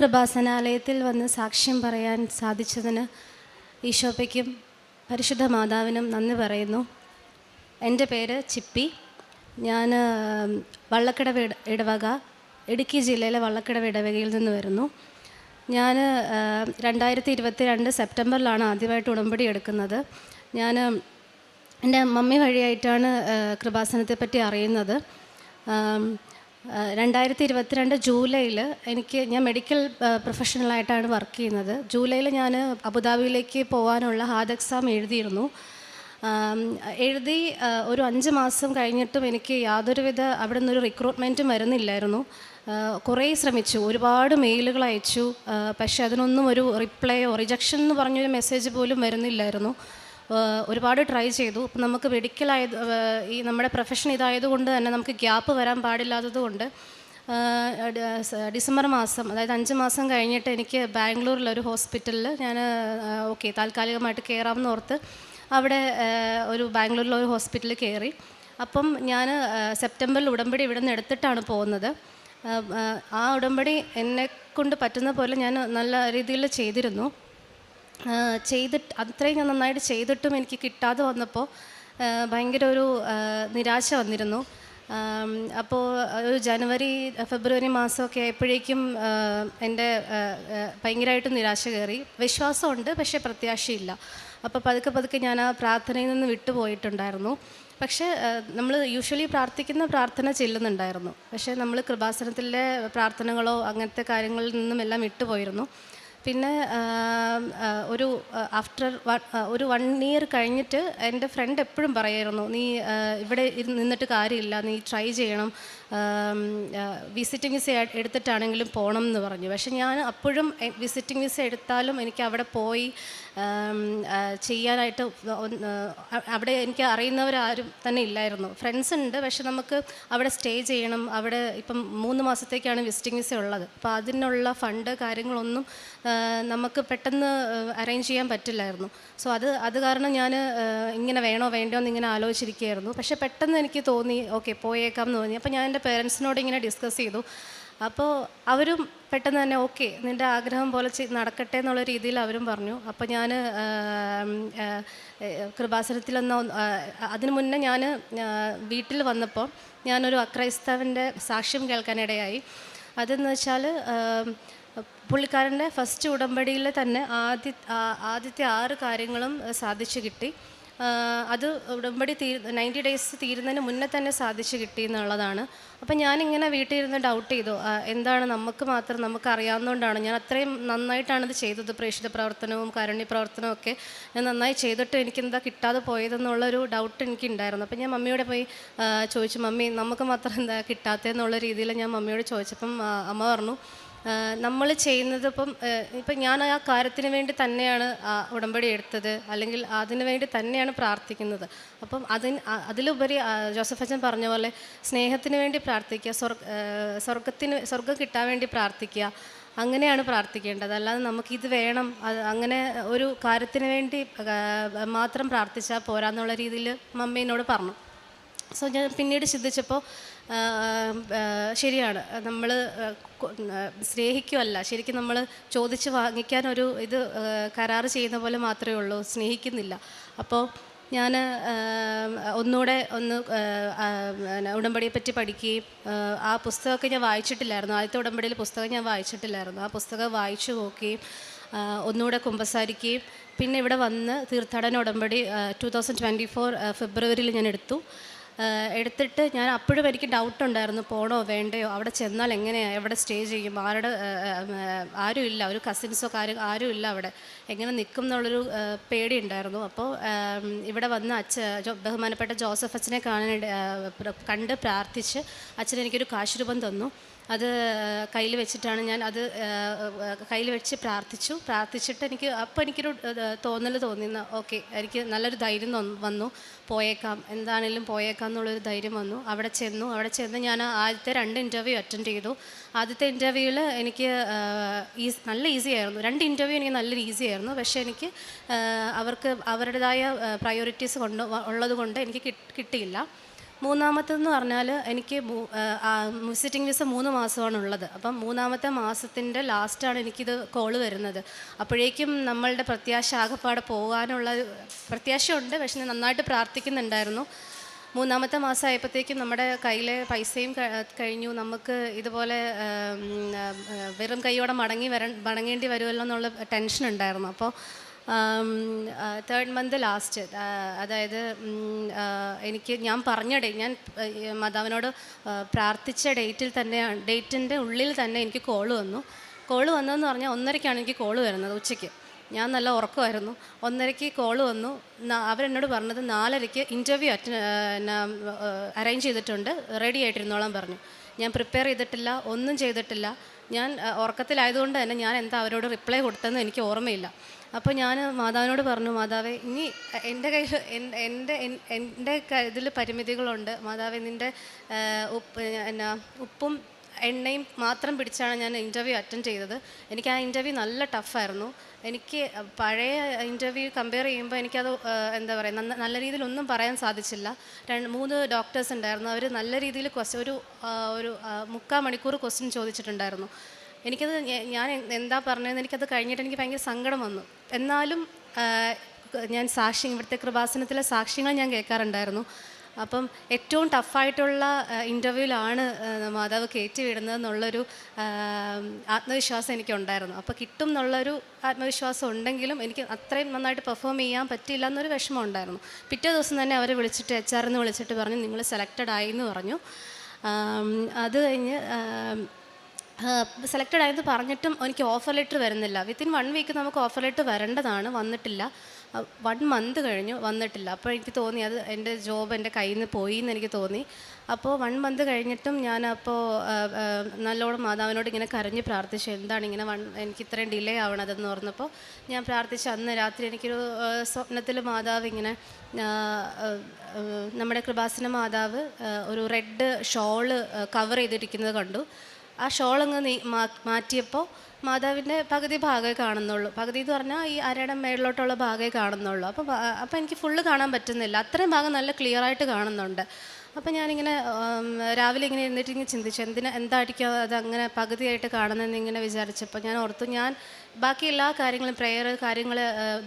കൃപാസനാലയത്തിൽ വന്ന് സാക്ഷ്യം പറയാൻ സാധിച്ചതിന് ഈശോപ്പയ്ക്കും പരിശുദ്ധ മാതാവിനും നന്ദി പറയുന്നു. എന്റെ പേര് ചിപ്പി. ഞാൻ വള്ളക്കിടവ് ഇടവക ഇടുക്കി ജില്ലയിലെ വള്ളക്കിടവ് ഇടവകയിൽ നിന്ന് വരുന്നു. ഞാൻ രണ്ടായിരത്തി ഇരുപത്തി രണ്ട് സെപ്റ്റംബറിലാണ് ആദ്യമായിട്ട് ഉടമ്പടി എടുക്കുന്നത്. ഞാൻ എന്റെ മമ്മി വഴിയായിട്ടാണ് കൃപാസനത്തെപ്പറ്റി പറ്റി അറിയുന്നത്. രണ്ടായിരത്തി ഇരുപത്തിരണ്ട് ജൂലൈയിൽ എനിക്ക് ഞാൻ മെഡിക്കൽ പ്രൊഫഷണലായിട്ടാണ് വർക്ക് ചെയ്യുന്നത്. ജൂലൈയിൽ ഞാൻ അബുദാബിയിലേക്ക് പോകാനുള്ള ഹാദ് എക്സാം എഴുതിയിരുന്നു. എഴുതി ഒരു അഞ്ച് മാസം കഴിഞ്ഞിട്ടും എനിക്ക് യാതൊരുവിധ അവിടെ നിന്നൊരു റിക്രൂട്ട്മെന്റും വരുന്നില്ലായിരുന്നു. കുറേ ശ്രമിച്ചു. ഒരുപാട് മെയിലുകൾ അയച്ചു. പക്ഷേ അതിനൊന്നും ഒരു റിപ്ലൈയോ റിജക്ഷൻ എന്ന് പറഞ്ഞൊരു മെസ്സേജ് പോലും വരുന്നില്ലായിരുന്നു. ഒരുപാട് ട്രൈ ചെയ്തു. അപ്പം നമുക്ക് മെഡിക്കലായത് ഈ നമ്മുടെ പ്രൊഫഷൻ ഇതായതുകൊണ്ട് തന്നെ നമുക്ക് ഗ്യാപ്പ് വരാൻ പാടില്ലാത്തത് കൊണ്ട് ആ, ഡ- സ- ഡിസംബർ മാസം അതായത് അഞ്ച് മാസം കഴിഞ്ഞിട്ട് എനിക്ക് ബാംഗ്ലൂരിലൊരു ഹോസ്പിറ്റലിൽ ഞാൻ ഓക്കെ താൽക്കാലികമായിട്ട് കയറാമെന്ന് ഓർത്ത് അവിടെ ഒരു ബാംഗ്ലൂരിലെ ഒരു ഹോസ്പിറ്റലിൽ കയറി അപ്പം ഞാൻ സെപ്റ്റംബറിൽ ഉടമ്പടി ഇവിടെ നിന്ന് എടുത്തിട്ടാണ് പോകുന്നത്. ആ, ഉടമ്പടി എന്നെ കൊണ്ട് പറ്റുന്ന പോലെ ഞാൻ നല്ല രീതിയിൽ ചെയ്തിരുന്നു. ചെയ്തിട്ട് അത്രയും ഞാൻ നന്നായിട്ട് ചെയ്തിട്ടും എനിക്ക് കിട്ടാതെ വന്നപ്പോൾ ഭയങ്കര ഒരു നിരാശ വന്നിരുന്നു. അപ്പോൾ ഒരു ജനുവരി ഫെബ്രുവരി മാസമൊക്കെ ആയപ്പോഴേക്കും എന്റെ ഭയങ്കരമായിട്ട് നിരാശ കയറി. വിശ്വാസമുണ്ട് പക്ഷേ പ്രത്യാശയില്ല. അപ്പോൾ പതുക്കെ പതുക്കെ ഞാൻ ആ പ്രാർത്ഥനയിൽ നിന്ന് വിട്ടുപോയിട്ടുണ്ടായിരുന്നു. പക്ഷേ നമ്മൾ യൂഷ്വലി പ്രാർത്ഥിക്കുന്ന പ്രാർത്ഥന ചെല്ലുന്നുണ്ടായിരുന്നു. പക്ഷേ നമ്മൾ കൃപാസനത്തിലെ പ്രാർത്ഥനകളോ അങ്ങനത്തെ കാര്യങ്ങളിൽ നിന്നും എല്ലാം വിട്ടുപോയിരുന്നു. പിന്നെ ഒരു ആഫ്റ്റർ ഒരു വൺ ഇയർ കഴിഞ്ഞിട്ട് എന്റെ ഫ്രണ്ട് എപ്പോഴും പറയായിരുന്നു നീ ഇവിടെ നിന്നിട്ട് കാര്യമില്ല നീ ട്രൈ ചെയ്യണം വിസിറ്റിംഗ് വിസ എടുത്തിട്ടാണെങ്കിലും പോകണം എന്ന് പറഞ്ഞു. പക്ഷെ ഞാൻ അപ്പോഴും വിസിറ്റിംഗ് വിസ എടുത്താലും എനിക്ക് അവിടെ പോയി ചെയ്യാനായിട്ട് അവിടെ എനിക്ക് അറിയുന്നവരാരും തന്നെ ഇല്ലായിരുന്നു. ഫ്രണ്ട്സ് ഉണ്ട് പക്ഷെ നമുക്ക് അവിടെ സ്റ്റേ ചെയ്യണം. അവിടെ ഇപ്പം മൂന്ന് മാസത്തേക്കാണ് വിസിറ്റിംഗ് വിസ ഉള്ളത്. അപ്പോൾ അതിനുള്ള ഫണ്ട് കാര്യങ്ങളൊന്നും നമുക്ക് പെട്ടെന്ന് അറേഞ്ച് ചെയ്യാൻ പറ്റില്ലായിരുന്നു. സോ അത് അത് കാരണം ഞാൻ ഇങ്ങനെ വേണോ വേണ്ടോ എന്ന് ഇങ്ങനെ ആലോചിച്ചിരിക്കുകയായിരുന്നു. പക്ഷെ പെട്ടെന്ന് എനിക്ക് തോന്നി ഓക്കെ പോയേക്കാം എന്ന് തോന്നി. അപ്പോൾ ഞാൻ എന്റെ പേരൻസിനോട് ഇങ്ങനെ ഡിസ്കസ് ചെയ്തു. അപ്പോൾ അവരും പെട്ടെന്ന് തന്നെ ഓക്കെ നിന്റെ ആഗ്രഹം പോലെ നടക്കട്ടെ എന്നുള്ള രീതിയിൽ അവരും പറഞ്ഞു. അപ്പോൾ ഞാൻ കൃപാസനത്തിലൊന്ന് അതിനു മുന്നേ ഞാൻ വീട്ടിൽ വന്നപ്പോൾ ഞാനൊരു അക്രൈസ്തവന്റെ സാക്ഷ്യം കേൾക്കാനിടയായി. അതെന്ന് വെച്ചാൽ പുള്ളിക്കാരന്റെ ഫസ്റ്റ് ഉടമ്പടിയിൽ തന്നെ ആദ്യ ആദ്യത്തെ ആറ് കാര്യങ്ങളും സാധിച്ചു കിട്ടി. അത് ഉടമ്പടി തീ നയന്റി ഡേയ്സ് തീരുന്നതിന് മുന്നേ തന്നെ സാധിച്ചു കിട്ടി എന്നുള്ളതാണ്. അപ്പം ഞാനിങ്ങനെ വീട്ടിൽ ഇരുന്ന് ഡൗട്ട് ചെയ്തു എന്താണ് നമുക്ക് മാത്രം നമുക്ക് അറിയാവുന്നതുകൊണ്ടാണ് ഞാൻ അത്രയും നന്നായിട്ടാണ് ഇത് ചെയ്തത്. പ്രേക്ഷിത പ്രവർത്തനവും കാരുണ്യ പ്രവർത്തനവും ഒക്കെ ഞാൻ നന്നായി ചെയ്തിട്ട് എനിക്കെന്താ കിട്ടാതെ പോയതെന്നുള്ളൊരു ഡൗട്ട് എനിക്കുണ്ടായിരുന്നു. അപ്പം ഞാൻ മമ്മിയോടെ പോയി ചോദിച്ചു മമ്മി നമുക്ക് മാത്രം എന്താ കിട്ടാത്തതെന്നുള്ള രീതിയിൽ ഞാൻ മമ്മിയോട് ചോദിച്ചപ്പം അമ്മ പറഞ്ഞു നമ്മൾ ചെയ്യുന്നത് ഇപ്പം ഇപ്പം ഞാൻ ആ കാര്യത്തിന് വേണ്ടി തന്നെയാണ് ഉടമ്പടി എടുത്തത്. അല്ലെങ്കിൽ അതിന് വേണ്ടി തന്നെയാണ് പ്രാർത്ഥിക്കുന്നത്. അപ്പം അതിന് അതിലുപരി ജോസഫ് അച്ഛൻ പറഞ്ഞ പോലെ സ്നേഹത്തിന് വേണ്ടി പ്രാർത്ഥിക്കുക സ്വർഗ സ്വർഗത്തിന് സ്വർഗം കിട്ടാൻ വേണ്ടി പ്രാർത്ഥിക്കുക അങ്ങനെയാണ് പ്രാർത്ഥിക്കേണ്ടത്. അല്ലാതെ നമുക്കിത് വേണം അങ്ങനെ ഒരു കാര്യത്തിന് വേണ്ടി മാത്രം പ്രാർത്ഥിച്ചാൽ പോരാന്നുള്ള രീതിയിൽ മമ്മീനോട് പറഞ്ഞു. സോ ഞാൻ പിന്നീട് ചിന്തിച്ചപ്പോൾ ശരിയാണ്. നമ്മൾ സ്നേഹിക്കുമല്ല ശരിക്കും നമ്മൾ ചോദിച്ച് വാങ്ങിക്കാൻ ഒരു ഇത് കരാർ ചെയ്യുന്ന പോലെ മാത്രമേ ഉള്ളൂ. സ്നേഹിക്കുന്നില്ല. അപ്പോൾ ഞാൻ ഒന്നുകൂടെ ഒന്ന് ഉടമ്പടിയെ പറ്റി പഠിക്കുകയും ആ, പുസ്തകമൊക്കെ ഞാൻ വായിച്ചിട്ടില്ലായിരുന്നു. ആദ്യത്തെ ഉടമ്പടിയിൽ പുസ്തകം ഞാൻ വായിച്ചിട്ടില്ലായിരുന്നു. ആ പുസ്തകം വായിച്ചു നോക്കുകയും ഒന്നുകൂടെ കുമ്പസാരിക്കുകയും പിന്നെ ഇവിടെ വന്ന് തീർത്ഥാടന ഉടമ്പടി ടു തൗസൻഡ് ട്വന്റി ഫോർ ഫെബ്രുവരിയിൽ ഞാൻ എടുത്തു. എടുത്തിട്ട് ഞാൻ അപ്പോഴും എനിക്ക് ഡൗട്ട് ഉണ്ടായിരുന്നു പോണോ വേണ്ടയോ? അവിടെ ചെന്നാൽ എങ്ങനെയാണ് എവിടെ സ്റ്റേ ചെയ്യും? ആരുടെ ആരും ഇല്ല. ഒരു കസിൻസോ കാര്യം ആരും ഇല്ല അവിടെ. എങ്ങനെ നിൽക്കും എന്നുള്ളൊരു പേടി ഉണ്ടായിരുന്നു. അപ്പോൾ ഇവിടെ വന്ന് അച്ഛ ബഹുമാനപ്പെട്ട ജോസഫ് അച്ഛനെ കാണാൻ കണ്ട് പ്രാർത്ഥിച്ച് അച്ഛൻ കാശുരൂപം തന്നു. അത് കയ്യിൽ വെച്ചിട്ടാണ് ഞാൻ അത് കയ്യിൽ വെച്ച് പ്രാർത്ഥിച്ചു. പ്രാർത്ഥിച്ചിട്ട് എനിക്ക് അപ്പോൾ എനിക്കൊരു തോന്നൽ തോന്നി ഓക്കെ എനിക്ക് നല്ലൊരു ധൈര്യം വന്നു പോയേക്കാം. എന്താണേലും പോയേക്കാം എന്നുള്ളൊരു ധൈര്യം വന്നു. അവിടെ ചെന്നു. അവിടെ ചെന്ന് ഞാൻ ആദ്യത്തെ രണ്ട് ഇന്റർവ്യൂ അറ്റൻഡ് ചെയ്തു. ആദ്യത്തെ ഇന്റർവ്യൂവിൽ എനിക്ക് ഈസ് നല്ല ഈസി ആയിരുന്നു. രണ്ട് ഇന്റർവ്യൂ എനിക്ക് നല്ല ഈസി ആയിരുന്നു. പക്ഷേ എനിക്ക് അവർക്ക് അവരുടേതായ പ്രയോറിറ്റീസ് കൊണ്ട് ഉള്ളത് കൊണ്ട് എനിക്ക് കിട്ടിയില്ല. മൂന്നാമത്തെന്ന് പറഞ്ഞാൽ എനിക്ക് വിസിറ്റിംഗ് വിസ മൂന്ന് മാസമാണ് ഉള്ളത് അപ്പം മൂന്നാമത്തെ മാസത്തിന്റെ ലാസ്റ്റാണ് എനിക്കിത് കോൾ വരുന്നത്. അപ്പോഴേക്കും നമ്മളുടെ പ്രത്യാശ ആകപ്പാടെ പോകാനുള്ള പ്രത്യാശയുണ്ട്. പക്ഷെ നന്നായിട്ട് പ്രാർത്ഥിക്കുന്നുണ്ടായിരുന്നു. മൂന്നാമത്തെ മാസം ആയപ്പോഴത്തേക്കും നമ്മുടെ കയ്യിലെ പൈസയും കഴിഞ്ഞു. നമുക്ക് ഇതുപോലെ വെറും കൈയോടെ മടങ്ങി വര മടങ്ങേണ്ടി വരുമല്ലോ എന്നുള്ള ടെൻഷൻ ഉണ്ടായിരുന്നു അപ്പോൾ തേർഡ് മന്ത് ലാസ്റ്റ് അതായത് എനിക്ക് ഞാൻ പറഞ്ഞ ഡേ ഞാൻ മാതാവിനോട് പ്രാർത്ഥിച്ച ഡേറ്റിൽ തന്നെ ഡേറ്റിന്റെ ഉള്ളിൽ തന്നെ എനിക്ക് കോൾ വന്നു. കോൾ വന്നതെന്ന് പറഞ്ഞാൽ ഒന്നരയ്ക്കാണ് എനിക്ക് കോൾ വരുന്നത് ഉച്ചയ്ക്ക്. ഞാൻ നല്ല ഉറക്കമായിരുന്നു. ഒന്നരയ്ക്ക് കോൾ വന്നു. അവരെന്നോട് പറഞ്ഞത് നാലരയ്ക്ക് ഇന്റർവ്യൂ അറ്റ അറേഞ്ച് ചെയ്തിട്ടുണ്ട്. റെഡി ആയിട്ടിരുന്നോളാൻ പറഞ്ഞു. ഞാൻ പ്രിപ്പയർ ചെയ്തിട്ടില്ല ഒന്നും ചെയ്തിട്ടില്ല. ഞാൻ ഉറക്കത്തിലായതുകൊണ്ട് തന്നെ ഞാൻ എന്താ അവരോട് റിപ്ലൈ കൊടുത്തതെന്ന് എനിക്ക് ഓർമ്മയില്ല. അപ്പോൾ ഞാൻ മാതാവിനോട് പറഞ്ഞു മാതാവേ ഇനി എന്റെ കയ്യിൽ എന്റെ എന്റെ ഇതിൽ പരിമിതികളുണ്ട്. മാതാവേ നിന്റെ ഉപ്പ് എന്നാ ഉപ്പും എണ്ണയും മാത്രം പിടിച്ചാണ് ഞാൻ ഇന്റർവ്യൂ അറ്റൻഡ് ചെയ്തത്. എനിക്ക് ആ ഇന്റർവ്യൂ നല്ല ടഫായിരുന്നു എനിക്ക് പഴയ ഇന്റർവ്യൂ കമ്പയർ ചെയ്യുമ്പോൾ എനിക്കത് എന്താ പറയുക നന്ന നല്ല രീതിയിൽ ഒന്നും പറയാൻ സാധിച്ചില്ല. രണ്ട് മൂന്ന് ഡോക്ടേഴ്സ് ഉണ്ടായിരുന്നു. അവർ നല്ല രീതിയിൽ ക്വസ്റ്റ്യൻ ഒരു ഒരു മുക്കാൽ മണിക്കൂർ ക്വസ്റ്റ്യൻ ചോദിച്ചിട്ടുണ്ടായിരുന്നു. എനിക്കത് ഞാൻ എന്താ പറഞ്ഞതെന്ന് എനിക്കത് കഴിഞ്ഞിട്ട് എനിക്ക് ഭയങ്കര സങ്കടം വന്നു. എന്നാലും ഞാൻ സാക്ഷി ഇവിടുത്തെ കൃപാസനത്തിലെ സാക്ഷ്യങ്ങൾ ഞാൻ കേൾക്കാറുണ്ടായിരുന്നു. അപ്പം ഏറ്റവും ടഫായിട്ടുള്ള ഇന്റർവ്യൂവിലാണ് മാതാവ് കയറ്റി വിടുന്നത് എന്നുള്ളൊരു ആത്മവിശ്വാസം എനിക്കുണ്ടായിരുന്നു. അപ്പോൾ കിട്ടും എന്നുള്ളൊരു ആത്മവിശ്വാസം ഉണ്ടെങ്കിലും എനിക്ക് അത്രയും നന്നായിട്ട് പെർഫോം ചെയ്യാൻ പറ്റില്ല എന്നൊരു വിഷമം ഉണ്ടായിരുന്നു പിറ്റേ ദിവസം തന്നെ അവരെ വിളിച്ചിട്ട് എച്ച് ആറിന്ന് വിളിച്ചിട്ട് പറഞ്ഞു നിങ്ങൾ സെലക്റ്റഡ് ആയി എന്ന് പറഞ്ഞു. അത് കഴിഞ്ഞ് സെലക്റ്റഡ് ആയെന്ന് പറഞ്ഞിട്ടും എനിക്ക് ഓഫർ ലെറ്റർ വരുന്നില്ല. വിത്തിൻ വൺ വീക്ക് നമുക്ക് ഓഫർ ലെറ്റർ വരേണ്ടതാണ് വന്നിട്ടില്ല. വൺ മന്ത് കഴിഞ്ഞു വന്നിട്ടില്ല. അപ്പോൾ എനിക്ക് തോന്നി അത് എന്റെ ജോബ് എന്റെ കയ്യിൽ നിന്ന് പോയി എന്ന് എനിക്ക് തോന്നി. അപ്പോൾ വൺ മന്ത് കഴിഞ്ഞിട്ടും ഞാൻ അപ്പോൾ നല്ലോണം മാതാവിനോട് ഇങ്ങനെ കരഞ്ഞ് പ്രാർത്ഥിച്ചു എന്താണ് ഇങ്ങനെ വൺ എനിക്ക് ഇത്രയും ഡിലേ ആവണതെന്ന് പറഞ്ഞപ്പോൾ ഞാൻ പ്രാർത്ഥിച്ച അന്ന് രാത്രി എനിക്കൊരു സ്വപ്നത്തിൽ മാതാവ് ഇങ്ങനെ നമ്മുടെ കൃപാസന മാതാവ് ഒരു റെഡ് ഷോൾ കവർ ചെയ്തിരിക്കുന്നത് കണ്ടു. ആ ഷോൾ അങ്ങ് നീ മാറ്റിയപ്പോൾ മാതാവിന്റെ പകുതി ഭാഗമേ കാണുന്നുള്ളൂ. പകുതി എന്ന് പറഞ്ഞാൽ ഈ അരയുടെ മേളിലോട്ടുള്ള ഭാഗമേ കാണുന്നുള്ളൂ. അപ്പോൾ അപ്പോൾ എനിക്ക് ഫുള്ള് കാണാൻ പറ്റുന്നില്ല. അത്രയും ഭാഗം നല്ല ക്ലിയർ ആയിട്ട് കാണുന്നുണ്ട്. അപ്പോൾ ഞാനിങ്ങനെ രാവിലെ ഇങ്ങനെ ഇരുന്നിട്ട് ഇങ്ങനെ ചിന്തിച്ചു. എന്തിനാ എന്തായിരിക്കും അത് അങ്ങനെ പകുതിയായിട്ട് കാണുന്നതെന്ന് ഇങ്ങനെ വിചാരിച്ചപ്പോൾ ഞാൻ ഓർത്തു ഞാൻ ബാക്കി എല്ലാ കാര്യങ്ങളും പ്രെയർ കാര്യങ്ങൾ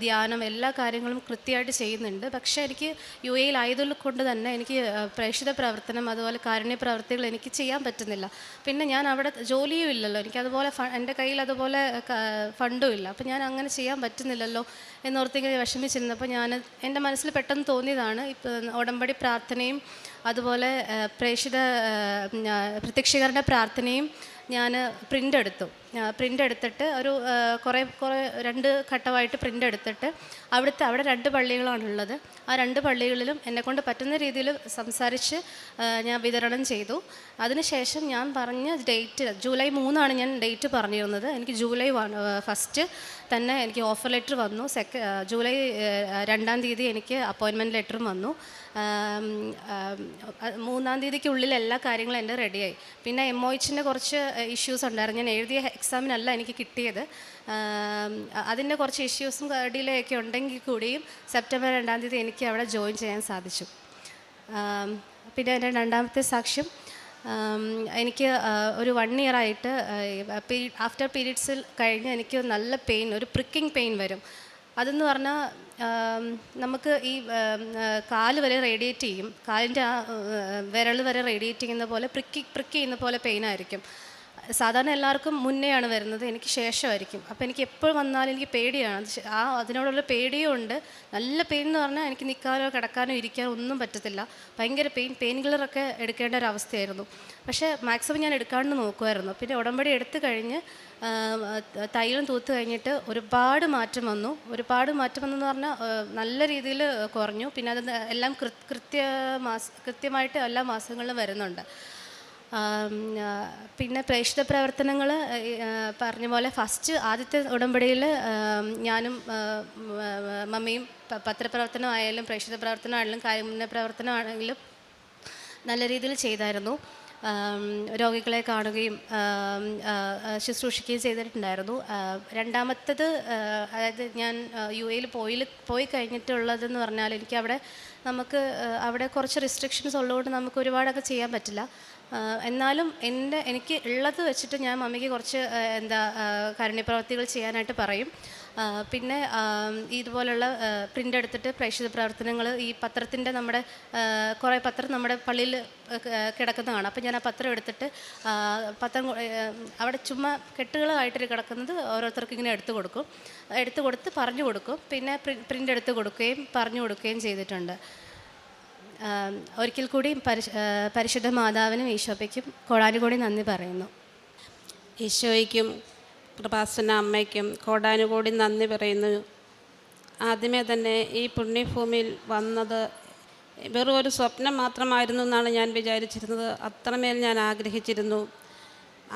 ധ്യാനം എല്ലാ കാര്യങ്ങളും കൃത്യമായിട്ട് ചെയ്യുന്നുണ്ട്. പക്ഷേ എനിക്ക് യു എയിലായതുകൊണ്ട് കൊണ്ട് തന്നെ എനിക്ക് പ്രേക്ഷിത പ്രവർത്തനം അതുപോലെ കാരുണ്യ പ്രവർത്തികൾ എനിക്ക് ചെയ്യാൻ പറ്റുന്നില്ല. പിന്നെ ഞാൻ അവിടെ ജോലിയും ഇല്ലല്ലോ. എനിക്ക് അതുപോലെ എന്റെ കയ്യിൽ അതുപോലെ ഫണ്ടും ഇല്ല. അപ്പോൾ ഞാൻ അങ്ങനെ ചെയ്യാൻ പറ്റുന്നില്ലല്ലോ എന്നോർത്തിങ്ങനെ വിഷമിച്ചിരുന്നപ്പോൾ ഞാൻ എന്റെ മനസ്സിൽ പെട്ടെന്ന് തോന്നിയതാണ്. ഇപ്പം ഉടമ്പടി പ്രാർത്ഥനയും അതുപോലെ പ്രേക്ഷിത പ്രത്യക്ഷീകരണ പ്രാർത്ഥനയും ഞാൻ പ്രിന്റ് എടുത്തു പ്രിന്റ് എടുത്തിട്ട് ഒരു കുറേ കുറേ രണ്ട് ഘട്ടമായിട്ട് പ്രിന്റ് എടുത്തിട്ട് അവിടുത്തെ അവിടെ രണ്ട് പള്ളികളാണുള്ളത്. ആ രണ്ട് പള്ളികളിലും എന്നെക്കൊണ്ട് പറ്റുന്ന രീതിയിൽ സംസാരിച്ച് ഞാൻ വിതരണം ചെയ്തു. അതിനുശേഷം ഞാൻ പറഞ്ഞ ഡേറ്റ് ജൂലൈ മൂന്നാണ് ഞാൻ ഡേറ്റ് പറഞ്ഞിരുന്നത്. എനിക്ക് ജൂലൈ ഫസ്റ്റ്. തന്നെ എനിക്ക് ഓഫർ ലെറ്റർ വന്നു. സെക്ക ജൂലൈ രണ്ടാം തീയതി എനിക്ക് അപ്പോയിൻമെന്റ് ലെറ്ററും വന്നു. മൂന്നാം തീയതിക്കുള്ളിൽ എല്ലാ കാര്യങ്ങളും എന്റെ റെഡിയായി പിന്നെ എം ഒ എച്ചിന്റെ കുറച്ച് ഇഷ്യൂസ് ഉണ്ടായിരുന്നു. ഞാൻ എഴുതിയ എക്സാമിനല്ല എനിക്ക് കിട്ടിയത്. അതിന്റെ കുറച്ച് ഇഷ്യൂസും ഡിലേ ഒക്കെ ഉണ്ടെങ്കിൽ കൂടിയും സെപ്റ്റംബർ രണ്ടാം തീയതി എനിക്ക് അവിടെ ജോയിൻ ചെയ്യാൻ സാധിച്ചു. പിന്നെ എന്റെ രണ്ടാമത്തെ സാക്ഷ്യം എനിക്ക് ഒരു വൺ ഇയർ ആയിട്ട് ആഫ്റ്റർ പീരീഡ്സിൽ കഴിഞ്ഞ് എനിക്ക് നല്ല പെയിൻ ഒരു പ്രിക്കിംഗ് പെയിൻ വരും. അതെന്ന് പറഞ്ഞാൽ നമുക്ക് ഈ കാൽ വരെ റേഡിയേറ്റ് ചെയ്യും. കാലിന്റെ ആ വിരൽ വരെ റേഡിയേറ്റ് ചെയ്യുന്ന പോലെ പ്രിക്കി പ്രിക്ക് ചെയ്യുന്ന പോലെ പെയിൻ ആയിരിക്കും. സാധാരണ എല്ലാവർക്കും മുന്നെയാണ് വരുന്നത്. എനിക്ക് ശേഷമായിരിക്കും. അപ്പോൾ എനിക്ക് എപ്പോൾ വന്നാലും എനിക്ക് പേടിയാണ്. ആ അതിനോടുള്ള പേടിയും ഉണ്ട്. നല്ല പെയിൻ എന്ന് പറഞ്ഞാൽ എനിക്ക് നിൽക്കാനോ കിടക്കാനോ ഇരിക്കാനോ ഒന്നും പറ്റത്തില്ല. ഭയങ്കര പെയിൻ പെയിൻ കില്ലറൊക്കെ എടുക്കേണ്ട ഒരു അവസ്ഥയായിരുന്നു. പക്ഷേ മാക്സിമം ഞാൻ എടുക്കാണ്ട് നോക്കുമായിരുന്നു. പിന്നെ ഉടമ്പടി എടുത്തു കഴിഞ്ഞ് തൈലം തൂത്ത് കഴിഞ്ഞിട്ട് ഒരുപാട് മാറ്റം വന്നു. ഒരുപാട് മാറ്റം വന്നെന്ന് പറഞ്ഞാൽ നല്ല രീതിയിൽ കുറഞ്ഞു. പിന്നെ അത് എല്ലാം കൃത്യ മാസ കൃത്യമായിട്ട് എല്ലാ മാസങ്ങളിലും വരുന്നുണ്ട്. പിന്നെ പ്രേക്ഷിത പ്രവർത്തനങ്ങൾ പറഞ്ഞ പോലെ ഫസ്റ്റ് ആദ്യത്തെ ഉടമ്പടിയിൽ ഞാനും മമ്മിയും പത്രപ്രവർത്തനമായാലും പ്രേക്ഷിത പ്രവർത്തനമാണെങ്കിലും കാരുണ്യ പ്രവർത്തനമാണെങ്കിലും നല്ല രീതിയിൽ ചെയ്തായിരുന്നു. രോഗികളെ കാണുകയും ശുശ്രൂഷിക്കുകയും ചെയ്തിട്ടുണ്ടായിരുന്നു. രണ്ടാമത്തത് അതായത് ഞാൻ യു എയിൽ പോയി പോയി കഴിഞ്ഞിട്ടുള്ളതെന്ന് പറഞ്ഞാൽ എനിക്ക് അവിടെ നമുക്ക് അവിടെ കുറച്ച് റെസ്ട്രിക്ഷൻസ് ഉള്ളതുകൊണ്ട് നമുക്ക് ഒരുപാടൊക്കെ ചെയ്യാൻ പറ്റില്ല. എന്നാലും എന്റെ എനിക്ക് ഉള്ളത് വെച്ചിട്ട് ഞാൻ മമ്മിക്ക് കുറച്ച് എന്താ കാരുണ്യപ്രവർത്തികൾ ചെയ്യാനായിട്ട് പറയും. പിന്നെ ഇതുപോലുള്ള പ്രിന്റ് എടുത്തിട്ട് പ്രേക്ഷിത പ്രവർത്തനങ്ങൾ ഈ പത്രത്തിന്റെ നമ്മുടെ കുറേ പത്രം നമ്മുടെ പള്ളിയിൽ കിടക്കുന്നതാണ്. അപ്പോൾ ഞാൻ ആ പത്രം എടുത്തിട്ട് പത്രം അവിടെ ചുമ്മാ കെട്ടുകളായിട്ട് കിടക്കുന്നത് ഓരോരുത്തർക്ക് ഇങ്ങനെ എടുത്തു കൊടുക്കും. എടുത്തു കൊടുത്ത് പറഞ്ഞു കൊടുക്കും. പിന്നെ പ്രിന്റ് എടുത്ത് കൊടുക്കുകയും പറഞ്ഞു കൊടുക്കുകയും ചെയ്തിട്ടുണ്ട്. ഒരിക്കൽ കൂടി പരിശുദ്ധ മാതാവിനും ഈശോപ്പയ്ക്കും കോടാനുകൂടി നന്ദി പറയുന്നു. ഈശോയ്ക്കും പ്രഭാസന അമ്മയ്ക്കും കോടാനുകൂടി നന്ദി പറയുന്നു. ആദ്യമേ തന്നെ ഈ പുണ്യഭൂമിയിൽ വന്നത് വെറും ഒരു സ്വപ്നം മാത്രമായിരുന്നു എന്നാണ് ഞാൻ വിചാരിച്ചിരുന്നത്. അത്രമേൽ ഞാൻ ആഗ്രഹിച്ചിരുന്നു.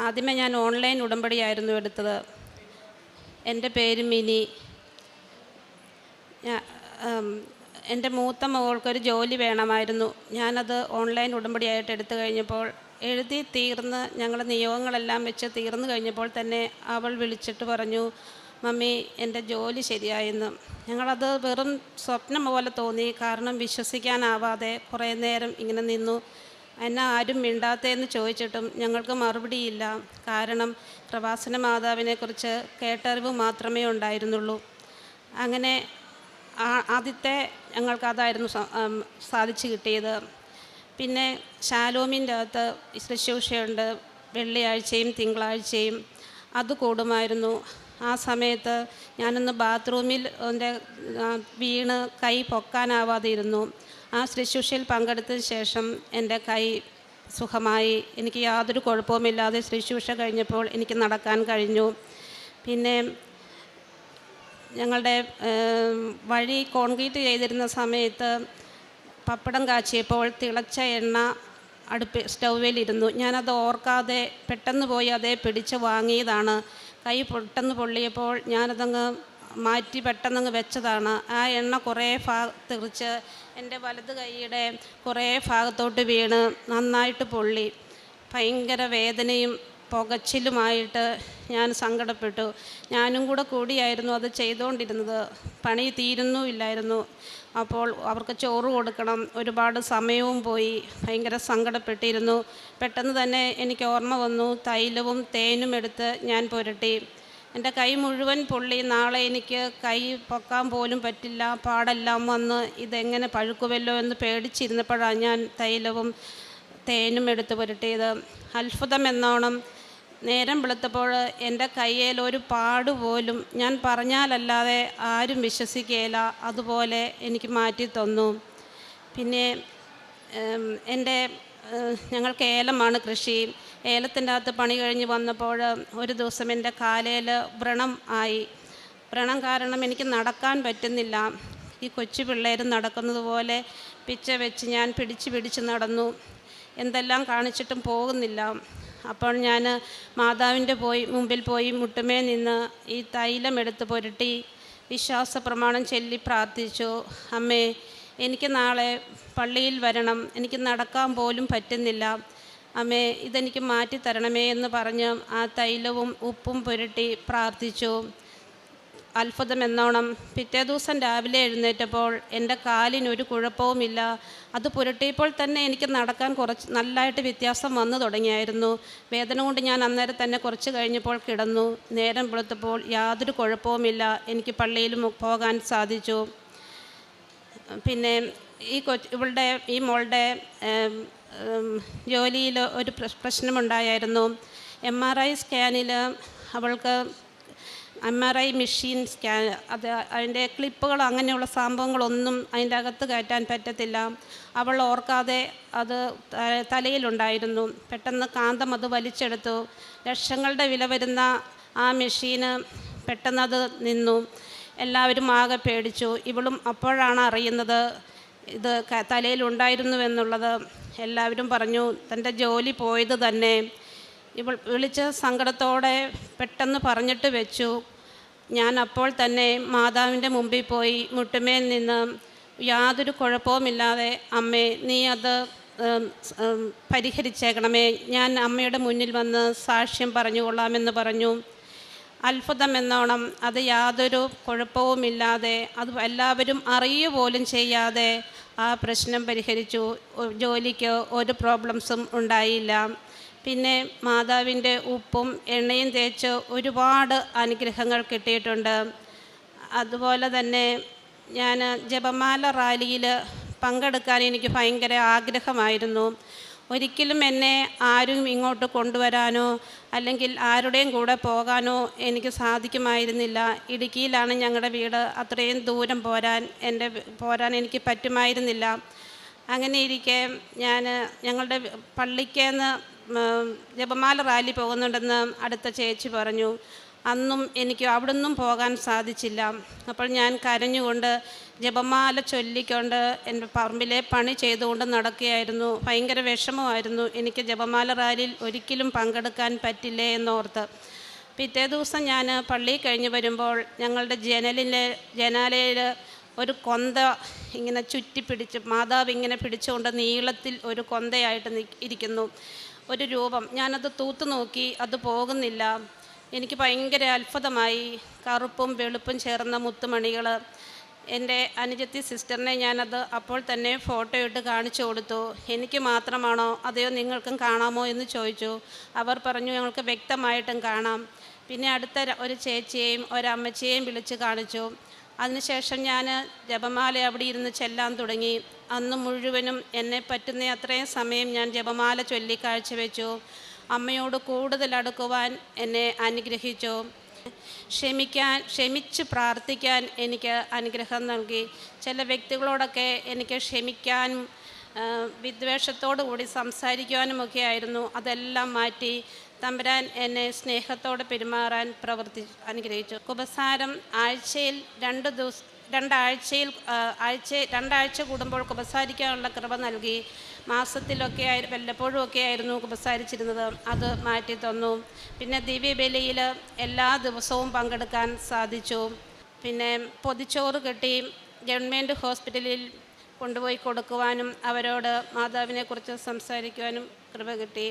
ആദ്യമേ ഞാൻ ഓൺലൈൻ ഉടമ്പടിയായിരുന്നു എടുത്തത്. എന്റെ പേര് മിനി. എന്റെ മൂത്ത മകൾക്കൊരു ജോലി വേണമായിരുന്നു. ഞാനത് ഓൺലൈൻ ഉടമ്പടിയായിട്ട് എടുത്തു കഴിഞ്ഞപ്പോൾ എഴുതി തീർന്ന് ഞങ്ങളുടെ നിയോഗങ്ങളെല്ലാം വെച്ച് തീർന്നു കഴിഞ്ഞപ്പോൾ തന്നെ അവൾ വിളിച്ചിട്ട് പറഞ്ഞു മമ്മി എന്റെ ജോലി ശരിയായെന്ന്. ഞങ്ങളത് വെറും സ്വപ്നം പോലെ തോന്നി. കാരണം വിശ്വസിക്കാനാവാതെ കുറേ നേരം ഇങ്ങനെ നിന്നു. എന്നെ ആരും മിണ്ടാത്തതെന്ന് ചോദിച്ചിട്ടും ഞങ്ങൾക്ക് മറുപടിയില്ല. കാരണം പ്രവാസന മാതാവിനെക്കുറിച്ച് കേട്ടറിവ് മാത്രമേ ഉണ്ടായിരുന്നുള്ളൂ. അങ്ങനെ ആദ്യത്തെ ഞങ്ങൾക്ക് അതായിരുന്നു സാധിച്ചു കിട്ടിയത്. പിന്നെ ശാലോമിന്റെ അകത്ത് ശുശ്രൂഷയുണ്ട് വെള്ളിയാഴ്ചയും തിങ്കളാഴ്ചയും അത് കൂടുമായിരുന്നു. ആ സമയത്ത് ഞാനൊന്ന് ബാത്റൂമിൽ എന്റെ വീണ് കൈ പൊക്കാനാവാതെ ഇരുന്നു ആ ശുശ്രൂഷയിൽ പങ്കെടുത്തതിന് ശേഷം എന്റെ കൈ സുഖമായി. എനിക്ക് യാതൊരു കുഴപ്പവുമില്ലാതെ ശുശ്രൂഷ കഴിഞ്ഞപ്പോൾ എനിക്ക് നടക്കാൻ കഴിഞ്ഞു. പിന്നെ ഞങ്ങളുടെ വഴി കോൺക്രീറ്റ് ചെയ്തിരുന്ന സമയത്ത് പപ്പടം കാച്ചിയപ്പോൾ തിളച്ച എണ്ണ അടുപ്പ് സ്റ്റൗവിലിരുന്നു. ഞാനത് ഓർക്കാതെ പെട്ടെന്ന് പോയി അതേ പിടിച്ച് വാങ്ങിയതാണ്. കൈ പെട്ടെന്ന് പൊള്ളിയപ്പോൾ ഞാനതങ്ങ് മാറ്റി പെട്ടെന്നങ്ങ് വെച്ചതാണ്. ആ എണ്ണ കുറേ ഭാഗ തെറിച്ച് എന്റെ വലത് കൈയുടെ കുറേ ഭാഗത്തോട്ട് വീണ് നന്നായിട്ട് പൊള്ളി. ഭയങ്കര വേദനയും പുകച്ചിലുമായിട്ട് ഞാൻ സങ്കടപ്പെട്ടു. ഞാനും കൂടെ കൂടിയായിരുന്നു അത് ചെയ്തുകൊണ്ടിരുന്നത്. പണി തീരുന്നു ഇല്ലായിരുന്നു. അപ്പോൾ അവർക്ക് ചോറ് കൊടുക്കണം. ഒരുപാട് സമയവും പോയി. ഭയങ്കര സങ്കടപ്പെട്ടിരുന്നു. പെട്ടെന്ന് തന്നെ എനിക്ക് ഓർമ്മ വന്നു. തൈലവും തേനും എടുത്ത് ഞാൻ പുരട്ടി. എന്റെ കൈ മുഴുവൻ പൊള്ളി. നാളെ എനിക്ക് കൈ പൊക്കാൻ പോലും പറ്റില്ല. പാടെല്ലാം വന്ന് ഇതെങ്ങനെ പഴുക്കുമല്ലോ എന്ന് പേടിച്ചിരുന്നപ്പോഴാണ് ഞാൻ തൈലവും തേനും എടുത്ത് പുരട്ടിയത്. അത്ഭുതം എന്നോണം നേരം വെളുത്തപ്പോൾ എന്റെ കയ്യിൽ ഒരു പാട് പോലും ഞാൻ പറഞ്ഞാലല്ലാതെ ആരും വിശ്വസിക്കുകയില്ല അതുപോലെ എനിക്ക് മാറ്റി തന്നു. പിന്നെ എന്റെ ഞങ്ങൾക്ക് ഏലമാണ് കൃഷി. ഏലത്തിന്റെ അകത്ത് പണി കഴിഞ്ഞ് വന്നപ്പോൾ ഒരു ദിവസം എന്റെ കാലയിൽ വ്രണം ആയി. വ്രണം കാരണം എനിക്ക് നടക്കാൻ പറ്റുന്നില്ല. ഈ കൊച്ചു പിള്ളേർ നടക്കുന്നത് പോലെ പിച്ച വെച്ച് ഞാൻ പിടിച്ച് പിടിച്ച് നടന്നു. എന്തെല്ലാം കാണിച്ചിട്ടും പോകുന്നില്ല. അപ്പോൾ ഞാൻ മാതാവിന്റെ പോയി മുമ്പിൽ പോയി മുട്ടുമേ നിന്ന് ഈ തൈലം എടുത്ത് പുരട്ടി വിശ്വാസ പ്രമാണം ചൊല്ലി പ്രാർത്ഥിച്ചു. അമ്മേ എനിക്ക് നാളെ പള്ളിയിൽ വരണം. എനിക്ക് നടക്കാൻ പോലും പറ്റുന്നില്ല. അമ്മേ ഇതെനിക്ക് മാറ്റി തരണമേ എന്ന് പറഞ്ഞ് ആ തൈലവും ഉപ്പും പുരട്ടി പ്രാർത്ഥിച്ചു. അത്ഭുതം എന്നോണം. പിറ്റേ ദിവസം രാവിലെ എഴുന്നേറ്റപ്പോൾ എന്റെ കാലിന് ഒരു കുഴപ്പവുമില്ല. അത് പുരട്ടിയപ്പോൾ തന്നെ എനിക്ക് നടക്കാൻ കുറച്ച് നല്ലതായിട്ട് വ്യത്യാസം വന്നു തുടങ്ങിയായിരുന്നു. വേദന കൊണ്ട് ഞാൻ അന്നേരം തന്നെ കുറച്ച് കഴിഞ്ഞപ്പോൾ കിടന്നു. നേരം വെളുത്തപ്പോൾ യാതൊരു കുഴപ്പവുമില്ല. എനിക്ക് പള്ളിയിൽ പോകാൻ സാധിച്ചു. പിന്നെ ഈ കൊച്ച് ഇവളുടെ ഈ മോളുടെ ജോലിയിൽ ഒരു പ്രശ്- പ്രശ്നമുണ്ടായിരുന്നു എം ആർ ഐ സ്കാനിൽ അവൾക്ക് M R I machine scan അത് അതിന്റെ ക്ലിപ്പുകൾ അങ്ങനെയുള്ള സംഭവങ്ങളൊന്നും അതിന്റെ അകത്ത് കയറ്റാൻ പറ്റത്തില്ല. അവൾ ഓർക്കാതെ അത് തലയിലുണ്ടായിരുന്നു. പെട്ടെന്ന് കാന്തം അത് വലിച്ചെടുത്തു. ലക്ഷങ്ങളുടെ വില വരുന്ന ആ മെഷീന് പെട്ടെന്നത് നിന്നു. എല്ലാവരും ആകെ പേടിച്ചു. ഇവളും അപ്പോഴാണ് അറിയുന്നത് ഇത് തലയിലുണ്ടായിരുന്നു എന്നുള്ളത്. എല്ലാവരും പറഞ്ഞു തന്റെ ജോലി പോയത് തന്നെ. ഇവൾ വിളിച്ച സങ്കടത്തോടെ പെട്ടെന്ന് പറഞ്ഞിട്ട് വെച്ചു. ഞാൻ അപ്പോൾ തന്നെ മാതാവിന്റെ മുമ്പിൽ പോയി മുട്ടുമേൽ നിന്ന് യാതൊരു കുഴപ്പവുമില്ലാതെ അമ്മേ നീ അത് പരിഹരിച്ചേക്കണമേ. ഞാൻ അമ്മയുടെ മുന്നിൽ വന്ന് സാക്ഷ്യം പറഞ്ഞുകൊള്ളാമെന്ന് പറഞ്ഞു. അത്ഭുതം എന്നോണം അത് യാതൊരു കുഴപ്പവുമില്ലാതെ അത് എല്ലാവരും അറിയുക പോലും ചെയ്യാതെ ആ പ്രശ്നം പരിഹരിച്ചു. ജോലിക്ക് ഒരു പ്രോബ്ലംസും ഉണ്ടായില്ല. പിന്നെ മാതാവിന്റെ ഉപ്പും എണ്ണയും തേച്ച് ഒരുപാട് അനുഗ്രഹങ്ങൾ കിട്ടിയിട്ടുണ്ട്. അതുപോലെ തന്നെ ഞാൻ ജപമാല റാലിയിൽ പങ്കെടുക്കാൻ എനിക്ക് ഭയങ്കര ആഗ്രഹമായിരുന്നു. ഒരിക്കലും എന്നെ ആരും ഇങ്ങോട്ട് കൊണ്ടുവരാനോ അല്ലെങ്കിൽ ആരുടെയും കൂടെ പോകാനോ എനിക്ക് സാധിക്കുമായിരുന്നില്ല. ഇടുക്കിയിലാണ് ഞങ്ങളുടെ വീട്. അത്രയും ദൂരം പോരാൻ എന്റെ പോരാൻ എനിക്ക് പറ്റുമായിരുന്നില്ല. അങ്ങനെ ഇരിക്കെ ഞാൻ ഞങ്ങളുടെ പള്ളിക്കേന്ന് ജപമാല റാലി പോകുന്നുണ്ടെന്ന് അടുത്ത ചേച്ചി പറഞ്ഞു. അന്നും എനിക്ക് അവിടെ നിന്നും പോകാൻ സാധിച്ചില്ല. അപ്പോൾ ഞാൻ കരഞ്ഞുകൊണ്ട് ജപമാല ചൊല്ലിക്കൊണ്ട് എന്റെ പറമ്പിലെ പണി ചെയ്തുകൊണ്ട് നടക്കുകയായിരുന്നു. ഭയങ്കര വിഷമമായിരുന്നു. എനിക്ക് ജപമാല റാലിയിൽ ഒരിക്കലും പങ്കെടുക്കാൻ പറ്റില്ലേ എന്നോർത്ത്. പിറ്റേ ദിവസം ഞാൻ പള്ളി കഴിഞ്ഞ് വരുമ്പോൾ ഞങ്ങളുടെ ജനലിലെ ജനാലയിൽ ഒരു കൊന്ത ഇങ്ങനെ ചുറ്റി പിടിച്ച് മാതാവ് ഇങ്ങനെ പിടിച്ചുകൊണ്ട് നീളത്തിൽ ഒരു കൊന്തയായിട്ട് ഇരിക്കുന്നു. ഒരു രൂപം. ഞാനത് തൂത്ത് നോക്കി അത് പോകുന്നില്ല. എനിക്ക് ഭയങ്കര അത്ഭുതമായി. കറുപ്പും വെളുപ്പും ചേർന്ന മുത്തുമണികൾ എന്റെ അനുജത്തി സിസ്റ്ററിനെ ഞാനത് അപ്പോൾ തന്നെ ഫോട്ടോ ഇട്ട് കാണിച്ചു കൊടുത്തു. എനിക്ക് മാത്രമാണോ? അതെയോ നിങ്ങൾക്കും കാണാമോ എന്ന് ചോദിച്ചു. അവർ പറഞ്ഞു ഞങ്ങൾക്ക് വ്യക്തമായിട്ടും കാണാം. പിന്നെ അടുത്ത ഒരു ചേച്ചിയെയും ഒരമ്മച്ചിയെയും വിളിച്ച് കാണിച്ചു. അതിനുശേഷം ഞാൻ ജപമാല അവിടെ ഇരുന്ന് ചെല്ലാൻ തുടങ്ങി. അന്ന് മുഴുവനും എന്നെ പറ്റുന്ന അത്രയും സമയം ഞാൻ ജപമാല ചൊല്ലി കാഴ്ചവെച്ചു. അമ്മയോട് കൂടുതൽ അടുക്കുവാൻ എന്നെ അനുഗ്രഹിച്ചു. ക്ഷമിക്കാൻ ക്ഷമിച്ച് പ്രാർത്ഥിക്കാൻ എനിക്ക് അനുഗ്രഹം നൽകി. ചില വ്യക്തികളോടൊക്കെ എനിക്ക് ക്ഷമിക്കാനും വിദ്വേഷത്തോടു കൂടി സംസാരിക്കുവാനുമൊക്കെ ആയിരുന്നു അതെല്ലാം മാറ്റി തമ്പുരാൻ എന്നെ സ്നേഹത്തോടെ പെരുമാറാൻ പ്രവർത്തി അനുഗ്രഹിച്ചു. കുബസാരം ആഴ്ചയിൽ രണ്ട് ദിവസം രണ്ടാഴ്ചയിൽ ആഴ്ച രണ്ടാഴ്ച കൂടുമ്പോൾ കുബസാരിക്കാനുള്ള കൃപ നൽകി. മാസത്തിലൊക്കെ ആയി വല്ലപ്പോഴും ഒക്കെ ആയിരുന്നു കുബസാരിച്ചിരുന്നത് അത് മാറ്റി തന്നു. പിന്നെ ദിവ്യബലിയിൽ എല്ലാ ദിവസവും പങ്കെടുക്കാൻ സാധിച്ചു. പിന്നെ പൊതിച്ചോറ് കെട്ടി ഗവൺമെന്റ് ഹോസ്പിറ്റലിൽ കൊണ്ടുപോയി കൊടുക്കുവാനും അവരോട് മാതാവിനെക്കുറിച്ച് സംസാരിക്കുവാനും കൃപ കിട്ടി.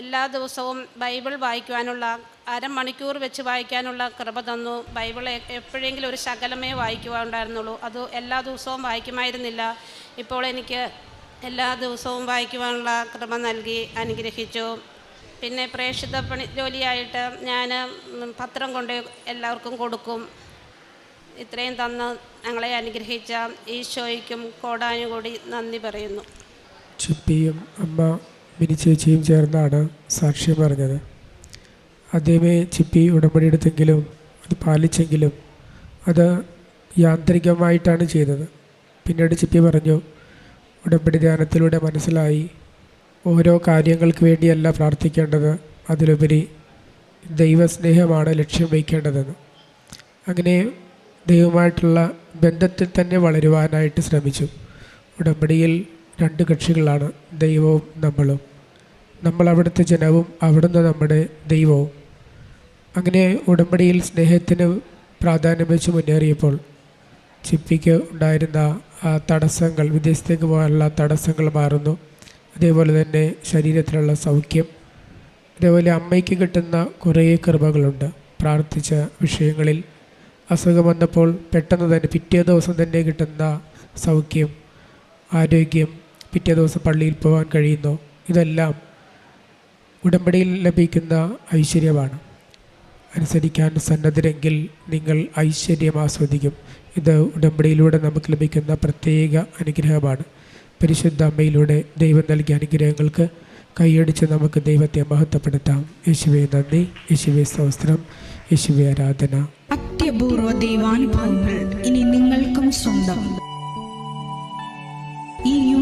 എല്ലാ ദിവസവും ബൈബിൾ വായിക്കുവാനുള്ള അരമണിക്കൂർ വെച്ച് വായിക്കാനുള്ള കൃപ തന്നു. ബൈബിൾ എപ്പോഴെങ്കിലും ഒരു ശകലമേ വായിക്കുവാനുണ്ടായിരുന്നുള്ളൂ. അത് എല്ലാ ദിവസവും വായിക്കുമായിരുന്നില്ല. ഇപ്പോൾ എനിക്ക് എല്ലാ ദിവസവും വായിക്കുവാനുള്ള കൃപ നൽകി അനുഗ്രഹിച്ചു. പിന്നെ പ്രേക്ഷിത പണി ജോലിയായിട്ട് ഞാൻ പത്രം കൊണ്ട് എല്ലാവർക്കും കൊടുക്കും. ഇത്രയും തന്ന് ഞങ്ങളെ അനുഗ്രഹിച്ച ഈശോയ്ക്കും കോടാനുകൂടി നന്ദി പറയുന്നു. ചുപ്പിയും അമ്മ മിനി ചേച്ചിയും ചേർന്നാണ് സാക്ഷ്യം പറഞ്ഞത്. ആദ്യമേ ചിപ്പി ഉടമ്പടി എടുത്തെങ്കിലും അത് പാലിച്ചെങ്കിലും അത് യാന്ത്രികമായിട്ടാണ് ചെയ്തത്. പിന്നീട് ചിപ്പി പറഞ്ഞു ഉടമ്പടി ധ്യാനത്തിലൂടെ മനസ്സിലായി. ഓരോ കാര്യങ്ങൾക്ക് വേണ്ടിയല്ല പ്രാർത്ഥിക്കേണ്ടത്. അതിലുപരി ദൈവസ്നേഹമാണ് ലക്ഷ്യം വയ്ക്കേണ്ടതെന്ന് അങ്ങനെ ദൈവമായിട്ടുള്ള ബന്ധത്തിൽ തന്നെ വളരുവാനായിട്ട് ശ്രമിച്ചു. ഉടമ്പടിയിൽ രണ്ട് കക്ഷികളാണ് ദൈവവും നമ്മളും. നമ്മൾ അവിടുത്തെ ജനവും അവിടുന്ന് നമ്മുടെ ദൈവവും. അങ്ങനെ ഉടമ്പടിയിൽ സ്നേഹത്തിന് പ്രാധാന്യം വെച്ച് മുന്നേറിയപ്പോൾ ചിപ്പിക്ക് ഉണ്ടായിരുന്ന തടസ്സങ്ങൾ വിദേശത്തേക്ക് പോകാനുള്ള തടസ്സങ്ങൾ മാറുന്നു. അതേപോലെ തന്നെ ശരീരത്തിലുള്ള സൗഖ്യം. അതേപോലെ അമ്മയ്ക്ക് കിട്ടുന്ന കുറേ കൃപകളുണ്ട്. പ്രാർത്ഥിച്ച വിഷയങ്ങളിൽ അസുഖം വന്നപ്പോൾ പെട്ടെന്ന് തന്നെ പിറ്റേ ദിവസം തന്നെ കിട്ടുന്ന സൗഖ്യം ആരോഗ്യം പിറ്റേ ദിവസം പള്ളിയിൽ പോകാൻ കഴിയുന്നോ? ഇതെല്ലാം ഉടമ്പടിയിൽ ലഭിക്കുന്ന ഐശ്വര്യമാണ്. അനുസരിക്കാൻ സന്നദ്ധരെങ്കിൽ നിങ്ങൾ ഐശ്വര്യം ആസ്വദിക്കും. ഇത് ഉടമ്പടിയിലൂടെ നമുക്ക് ലഭിക്കുന്ന പ്രത്യേക അനുഗ്രഹമാണ്. പരിശുദ്ധ അമ്മയിലൂടെ ദൈവം നൽകിയ അനുഗ്രഹങ്ങൾക്ക് കൈയടിച്ച് നമുക്ക് ദൈവത്തെ മഹത്വപ്പെടുത്താം. യേശുവെ നന്ദി. യേശുവെ സഹസ്രം യേശുവെ ആരാധന. അത്യപൂർവ ദൈവാനുഭവങ്ങൾ ഇനി നിങ്ങൾക്കും സ്വന്തം. ഈ